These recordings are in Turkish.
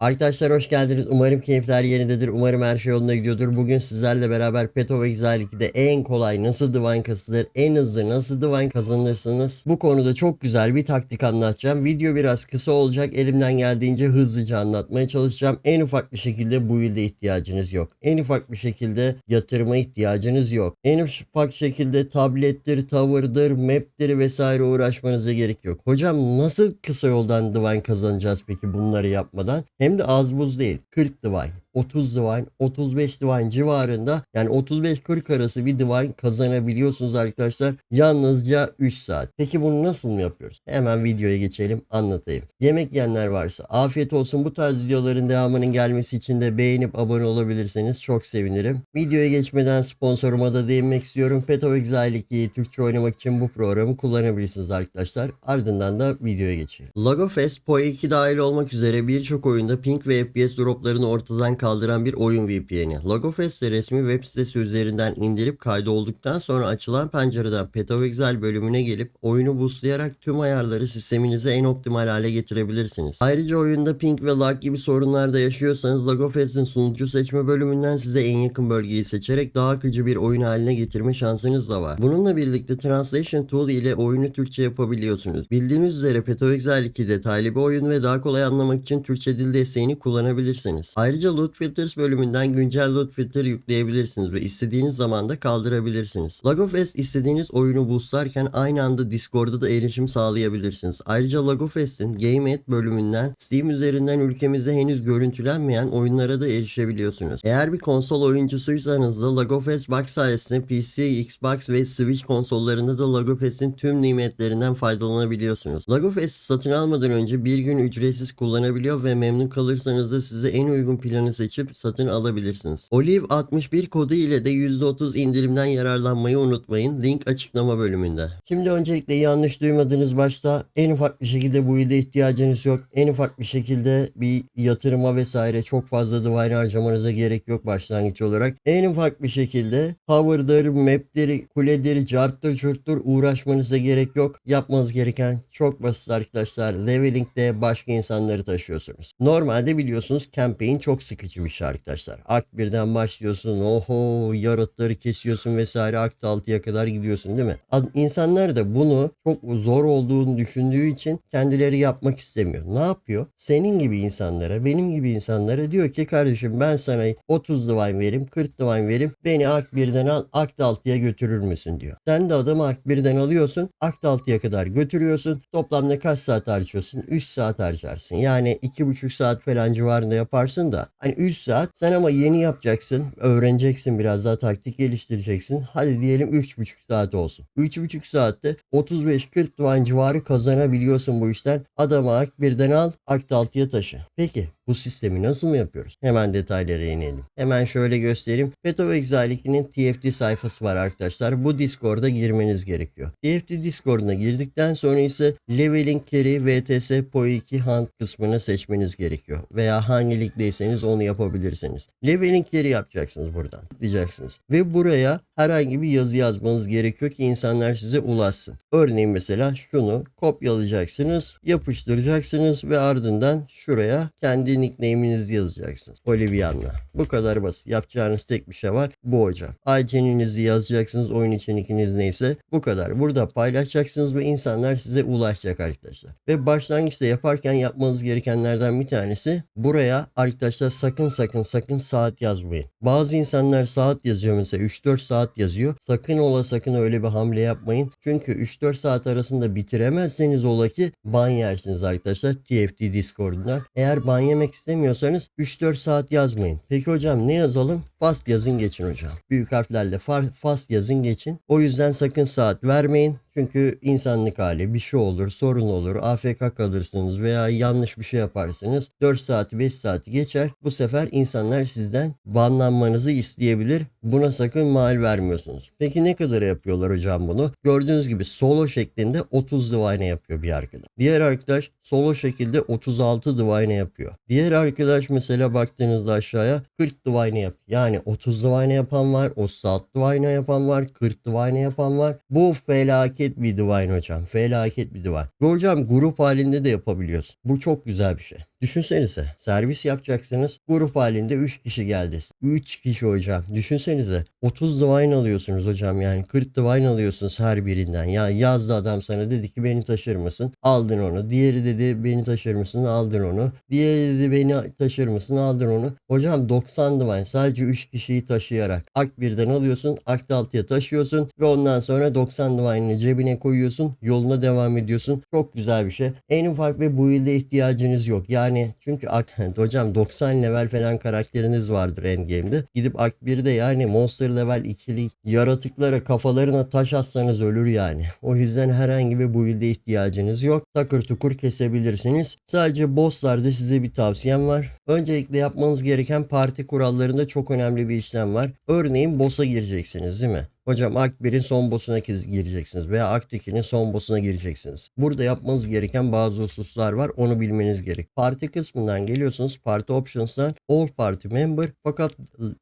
Arkadaşlar hoş geldiniz. Umarım keyifler yerindedir. Umarım her şey yolunda gidiyordur. Bugün sizlerle beraber Peto ve Exile 2'de en kolay nasıl divine kasılır, en hızlı nasıl divine kazanırsınız. Bu konuda çok güzel bir taktik anlatacağım. Video biraz kısa olacak. Elimden geldiğince hızlıca anlatmaya çalışacağım. En ufak bir şekilde bu yılda ihtiyacınız yok. En ufak bir şekilde yatırıma ihtiyacınız yok. En ufak şekilde tablettir, tavırdır, map'tir vesaire uğraşmanıza gerek yok. Hocam nasıl kısa yoldan divine kazanacağız peki bunları yapmadan? Hem de az buz değil. 40 divine. 30 divine, 35 divine civarında yani 35-40 arası bir divine kazanabiliyorsunuz arkadaşlar. Yalnızca 3 saat. Peki bunu nasıl mı yapıyoruz? Hemen videoya geçelim anlatayım. Yemek yiyenler varsa afiyet olsun. Bu tarz videoların devamının gelmesi için de beğenip abone olabilirseniz çok sevinirim. Videoya geçmeden sponsoruma da değinmek istiyorum. Peto Exile 2'yi Türkçe oynamak için bu programı kullanabilirsiniz arkadaşlar. Ardından da videoya geçelim. Lagofest, PoE 2 dahil olmak üzere birçok oyunda ping ve FPS droplarını ortadan kaldıran bir oyun VPN'i. Lagofest'te resmi web sitesi üzerinden indirip kaydolduktan sonra açılan pencereden Peto Exile bölümüne gelip oyunu boostlayarak tüm ayarları sisteminize en optimal hale getirebilirsiniz. Ayrıca oyunda ping ve lag gibi sorunlar da yaşıyorsanız Lagofest'in sunucu seçme bölümünden size en yakın bölgeyi seçerek daha akıcı bir oyun haline getirme şansınız da var. Bununla birlikte Translation Tool ile oyunu Türkçe yapabiliyorsunuz. Bildiğiniz üzere Peto Exile 2 detaylı bir oyun ve daha kolay anlamak için Türkçe dil desteğini kullanabilirsiniz. Ayrıca Loot Filters bölümünden güncel loot filter yükleyebilirsiniz ve istediğiniz zaman da kaldırabilirsiniz. Lagofest istediğiniz oyunu boostlarken aynı anda Discord'da da erişim sağlayabilirsiniz. Ayrıca Lagofest'in Game Aid bölümünden Steam üzerinden ülkemizde henüz görüntülenmeyen oyunlara da erişebiliyorsunuz. Eğer bir konsol oyuncusuysanız da Lagofest Box sayesinde PC, Xbox ve Switch konsollarında da Lagofest'in tüm nimetlerinden faydalanabiliyorsunuz. Lagofest'i satın almadan önce bir gün ücretsiz kullanabiliyor ve memnun kalırsanız da size en uygun planı seçip satın alabilirsiniz. Olive 61 kodu ile de %30 indirimden yararlanmayı unutmayın. Link açıklama bölümünde. Şimdi öncelikle yanlış duymadığınız başta en ufak bir şekilde bu yılda ihtiyacınız yok. En ufak bir şekilde bir yatırıma vesaire çok fazla divine harcamanıza gerek yok başlangıç olarak. En ufak bir şekilde power'dır, map'tir, kuledir, carttır, çurttur uğraşmanıza gerek yok. Yapmanız gereken çok basit arkadaşlar. Leveling'de başka insanları taşıyorsunuz. Normalde biliyorsunuz campaign çok sıkıcı şey arkadaşlar. Akt birden başlıyorsun. Oho yaratları kesiyorsun vesaire. Akt 6'ya kadar gidiyorsun değil mi? İnsanlar da bunu çok zor olduğunu düşündüğü için kendileri yapmak istemiyor. Ne yapıyor? Senin gibi insanlara, benim gibi insanlara diyor ki kardeşim ben sana 30 divine vereyim, 40 divine vereyim. Beni Akt 1'den al, Akt 6'ya götürür müsün diyor. Sen de adamı Akt 1'den alıyorsun, Akt 6'ya kadar götürüyorsun. Toplamda kaç saat harcıyorsun? 3 saat harcarsın. Yani 2,5 saat falan civarında yaparsın da hani 3 saat sen ama yeni yapacaksın. Öğreneceksin biraz daha taktik geliştireceksin. Hadi diyelim 3,5 saat olsun. 3,5 saatte 35-40 puan civarı kazanabiliyorsun bu işten. Adamı Akt birden al, Akt 6'ya taşı. Peki bu sistemi nasıl mı yapıyoruz? Hemen detaylara inelim. Hemen şöyle göstereyim. Peto Exile 2'nin TFT sayfası var arkadaşlar. Bu Discord'a girmeniz gerekiyor. TFT Discord'una girdikten sonra ise Leveling Carry VTS PoE 2 Hunt kısmını seçmeniz gerekiyor. Veya hangi ligdeyseniz onu yapabilirsiniz. Leveling Carry yapacaksınız buradan. Tıklayacaksınız. Ve buraya herhangi bir yazı yazmanız gerekiyor ki insanlar size ulaşsın. Örneğin mesela şunu kopyalayacaksınız, yapıştıracaksınız ve ardından şuraya kendi nickname'inizi yazacaksınız. Olivian'la. Bu kadar basit. Yapacağınız tek bir şey var. Bu hocam. IGN'inizi yazacaksınız. Oyun için nickiniz neyse. Bu kadar. Burada paylaşacaksınız ve insanlar size ulaşacak arkadaşlar. Ve başlangıçta yaparken yapmanız gerekenlerden bir tanesi buraya arkadaşlar sakın sakın sakın saat yazmayın. Bazı insanlar saat yazıyor mesela 3-4 saat yazıyor. Sakın ola sakın öyle bir hamle yapmayın. Çünkü 3-4 saat arasında bitiremezseniz ola ki ban yersiniz arkadaşlar TFT Discord'undan. Eğer ban yemek istemiyorsanız 3-4 saat yazmayın. Peki hocam ne yazalım? Fast yazın geçin hocam. Büyük harflerle fast yazın geçin. O yüzden sakın saat vermeyin. Çünkü insanlık hali bir şey olur, sorun olur, AFK kalırsınız veya yanlış bir şey yaparsınız. 4 saati 5 saati geçer. Bu sefer insanlar sizden banlanmanızı isteyebilir. Buna sakın mal vermiyorsunuz. Peki ne kadar yapıyorlar hocam bunu? Gördüğünüz gibi solo şeklinde 30 divine yapıyor bir arkadaş. Diğer arkadaş solo şekilde 36 divine yapıyor. Diğer arkadaş mesela baktığınızda aşağıya 40 divine yapıyor. Yani 30 divine yapan var, 36 divine yapan var, 40 divine yapan var. Bu felaket bir divine hocam. Felaket bir divine. Ve hocam grup halinde de yapabiliyorsun. Bu çok güzel bir şey. Düşünsenize servis yapacaksınız. Grup halinde 3 kişi geldi. 3 kişi hocam. Düşünsenize 30 divine alıyorsunuz hocam yani 40 divine alıyorsunuz her birinden. Ya yazdı adam sana dedi ki beni taşır mısın? Aldın onu. Diğeri dedi beni taşır mısın? Aldın onu. Diğeri dedi beni taşır mısın? Aldın onu. Hocam 90 divine sadece 3 kişiyi taşıyarak Ak birden alıyorsun. Akt 6'ya taşıyorsun ve ondan sonra 90 divine'ını cebine koyuyorsun. Yoluna devam ediyorsun. Çok güzel bir şey. En ufak bir build'e ihtiyacınız yok. Yani çünkü Ak- hocam 90 level falan karakteriniz vardır endgame'de. Gidip Akt 1'de yani monster level ikili yaratıklara kafalarına taş atsanız ölür yani. O yüzden herhangi bir build'e ihtiyacınız yok. Takır tukur kesebilirsiniz. Sadece bosslarda size bir tavsiyem var. Öncelikle yapmanız gereken parti kurallarında çok önemli bir işlem var. Örneğin boss'a gireceksiniz değil mi? Hocam Akt 1'in son boss'una gireceksiniz veya Akt 2'nin son boss'una gireceksiniz. Burada yapmanız gereken bazı hususlar var. Onu bilmeniz gerek. Parti kısmından geliyorsunuz. Party Options'tan All Party Member fakat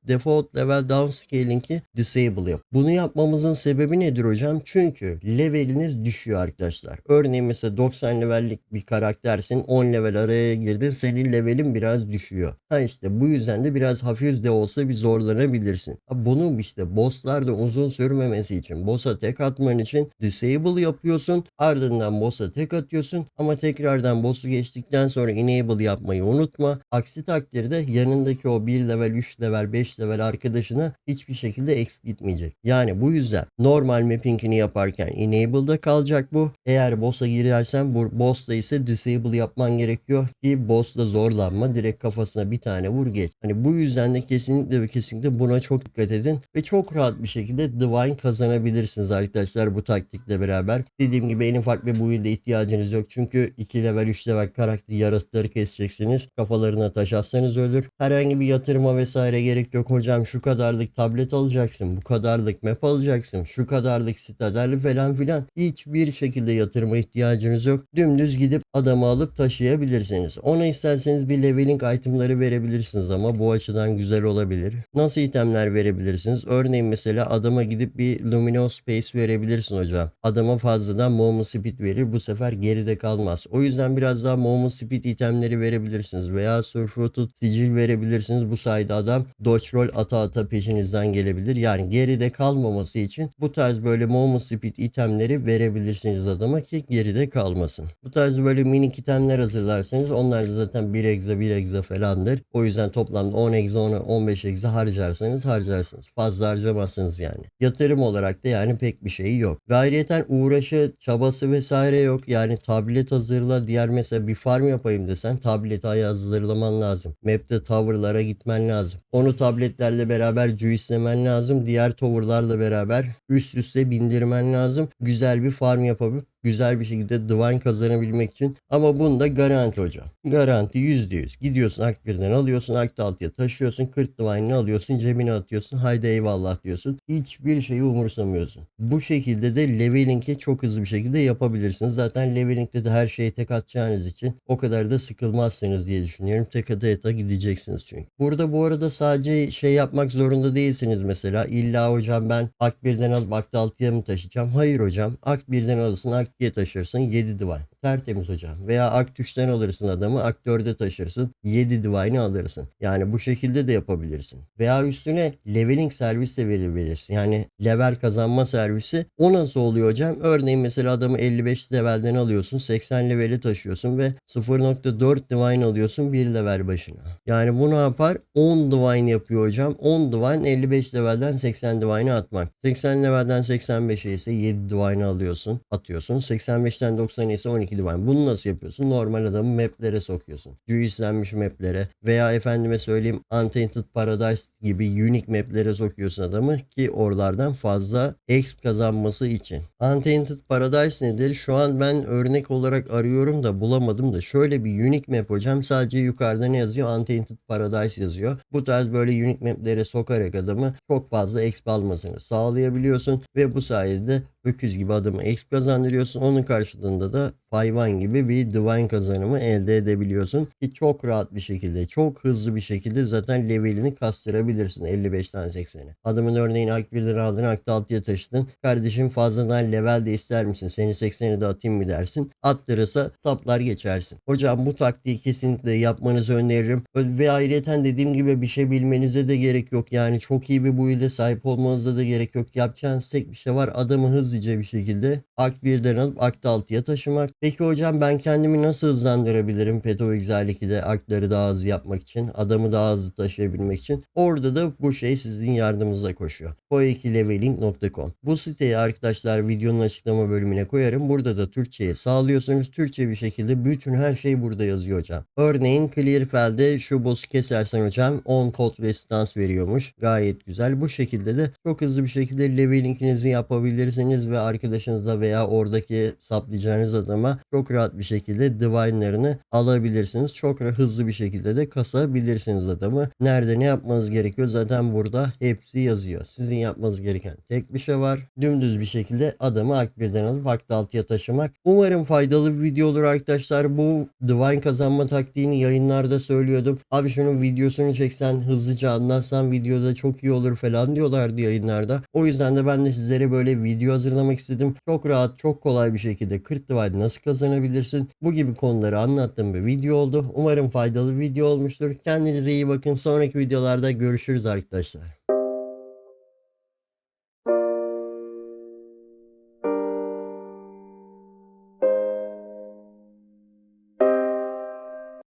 Default Level Downscaling'i Disable yap. Bunu yapmamızın sebebi nedir hocam? Çünkü leveliniz düşüyor arkadaşlar. Örneğin mesela 90 levellik bir karaktersin. 10 level araya girdin. Senin levelin biraz düşüyor. Ha işte bu yüzden de biraz hafif de olsa bir zorlanabilirsin. Bunu işte bosslar da uzun sürmemesi için boss'a tek atman için disable yapıyorsun. Ardından boss'a tek atıyorsun. Ama tekrardan boss'u geçtikten sonra enable yapmayı unutma. Aksi takdirde yanındaki o 1 level, 3 level, 5 level arkadaşına hiçbir şekilde exp gitmeyecek. Yani bu yüzden normal mappingini yaparken enable'da kalacak bu. Eğer boss'a girersen bu boss'ta ise disable yapman gerekiyor ki boss'la zorlanma. Direkt kafasına bir tane vur geç. Hani bu yüzden de kesinlikle ve kesinlikle buna çok dikkat edin ve çok rahat bir şekilde divine kazanabilirsiniz arkadaşlar bu taktikle beraber. Dediğim gibi en ufak bir build'e ihtiyacınız yok. Çünkü 2 level 3 level karakter yaratıkları keseceksiniz. Kafalarına taş atsanız ölür. Herhangi bir yatırıma vesaire gerek yok hocam. Şu kadarlık tablet alacaksın. Bu kadarlık map alacaksın. Şu kadarlık citadel falan filan. Hiçbir şekilde yatırıma ihtiyacınız yok. Dümdüz gidip adamı alıp taşıyabilirsiniz. Ona isterseniz bir leveling itemları verebilirsiniz ama bu açıdan güzel olabilir. Nasıl itemler verebilirsiniz? Örneğin mesela adama gidip bir luminous space verebilirsin hocam. Adama fazladan moment speed verir. Bu sefer geride kalmaz. O yüzden biraz daha moment speed itemleri verebilirsiniz. Veya surfrooted sicil verebilirsiniz. Bu sayede adam dodge roll ata ata peşinizden gelebilir. Yani geride kalmaması için bu tarz böyle moment speed itemleri verebilirsiniz adama ki geride kalmasın. Bu tarz böyle minik itemler hazırlarsanız onlar da zaten 1 egza 1 egza falandır. O yüzden toplamda 10 egza 10 15 egza harcarsanız harcarsınız. Fazla harcamazsınız yani. Yatırım olarak da yani pek bir şeyi yok. Ve ayrıyeten uğraşı, çabası vesaire yok. Yani tablet hazırla diğer mesela bir farm yapayım desen tableti hazırlaman lazım. Map'te tower'lara gitmen lazım. Onu tabletlerle beraber juice'lemen lazım. Diğer tower'larla beraber üst üste bindirmen lazım. Güzel bir farm yapabilip güzel bir şekilde divine kazanabilmek için. Ama bunda garanti hocam. Garanti %100. Gidiyorsun Ak 1'den alıyorsun. Akt 6'ya taşıyorsun. 40 divine'ını alıyorsun. Cebine atıyorsun. Haydi eyvallah diyorsun. Hiçbir şeyi umursamıyorsun. Bu şekilde de leveling'i çok hızlı bir şekilde yapabilirsiniz. Zaten leveling'de de her şeyi tek atacağınız için o kadar da sıkılmazsınız diye düşünüyorum. Tek ata gideceksiniz çünkü. Burada bu arada sadece şey yapmak zorunda değilsiniz mesela. İlla hocam ben Ak 1'den alıp Akt 6'ya mı taşıyacağım? Hayır hocam. Akt 1'den alırsın. Akt 2'ye taşırsın. 7 divine. Tertemiz hocam. Veya Akt 3'ten alırsın adamı. Akt 4'e taşırsın. 7 divine'i alırsın. Yani bu şekilde de yapabilirsin. Veya üstüne leveling servis de verebilirsin. Yani level kazanma servisi. O nasıl oluyor hocam? Örneğin mesela adamı 55 levelden alıyorsun. 80 leveli taşıyorsun ve 0.4 divine alıyorsun 1 level başına. Yani bu ne yapar? 10 divine yapıyor hocam. 10 divine 55 levelden 80 divine'e atmak. 80 levelden 85'e ise 7 divine alıyorsun. Atıyorsun. 85'ten 90'a ise 12 divine. Bunu nasıl yapıyorsun? Normal adamı maplere sokuyorsun. Juice'lenmiş maplere veya efendime söyleyeyim Untainted Paradise gibi unique maplere sokuyorsun adamı ki oralardan fazla exp kazanması için. Untainted Paradise nedir? Şu an ben örnek olarak arıyorum da bulamadım da şöyle bir unique map hocam sadece yukarıda ne yazıyor? Untainted Paradise yazıyor. Bu tarz böyle unique maplere sokarak adamı çok fazla exp almasını sağlayabiliyorsun ve bu sayede öküz gibi adamı exp kazandırıyorsun. Onun karşılığında da hayvan gibi bir divine kazanımı elde edebiliyorsun. Ki çok rahat bir şekilde, çok hızlı bir şekilde zaten levelini kastırabilirsin 55'ten 80'e. Adamın örneğin Ak 1 lira aldın, Ak'ta 6'ya taşıdın. Kardeşim fazladan level de ister misin? Seni 80'e de atayım mı dersin? Attırırsa saplar geçersin. Hocam bu taktiği kesinlikle yapmanızı öneririm. Ve ayrıyeten dediğim gibi bir şey bilmenize de gerek yok. Yani çok iyi bir build'e sahip olmanıza da gerek yok. Yapacağınız tek bir şey var. Adamı hızlıca bir şekilde Ak 1'den alıp Ak'ta 6'ya taşımak. Peki hocam ben kendimi nasıl hızlandırabilirim Peto Exile 2'de Ak'ları daha hızlı yapmak için? Adamı daha hızlı taşıyabilmek için. Orada da bu şey sizin yardımınıza koşuyor. Ko2leveling.com Bu siteyi arkadaşlar videonun açıklama bölümüne koyarım. Burada da Türkçe'ye sağlıyorsunuz. Türkçe bir şekilde bütün her şey burada yazıyor hocam. Örneğin Clearfeld'de şu boss'u kesersen hocam 10 kod restans veriyormuş. Gayet güzel. Bu şekilde de çok hızlı bir şekilde levelinginizi yapabilirsiniz ve arkadaşınızla veya oradaki saplayacağınız adama çok rahat bir şekilde divine'larını alabilirsiniz. Çok hızlı bir şekilde de kasabilirsiniz adamı. Nerede ne yapmanız gerekiyor zaten burada hepsi yazıyor. Sizin yapmanız gereken tek bir şey var. Dümdüz bir şekilde adamı Akbir'den alıp Akta 6'ya taşımak. Umarım faydalı bir video olur arkadaşlar. Bu Divine kazanma taktiğini yayınlarda söylüyordum. Abi şunun videosunu çeksen hızlıca anlatsan videoda çok iyi olur falan diyorlardı yayınlarda. O yüzden de ben de sizlere böyle video hazırlamak istedim. Çok rahat, çok kolay bir şekilde 40 Divine nasıl kazanabilirsin? Bu gibi konuları anlattığım bir video oldu. Umarım faydalı bir video olmuştur. Kendinize iyi bakın. Sonraki videolarda görüşürüz arkadaşlar.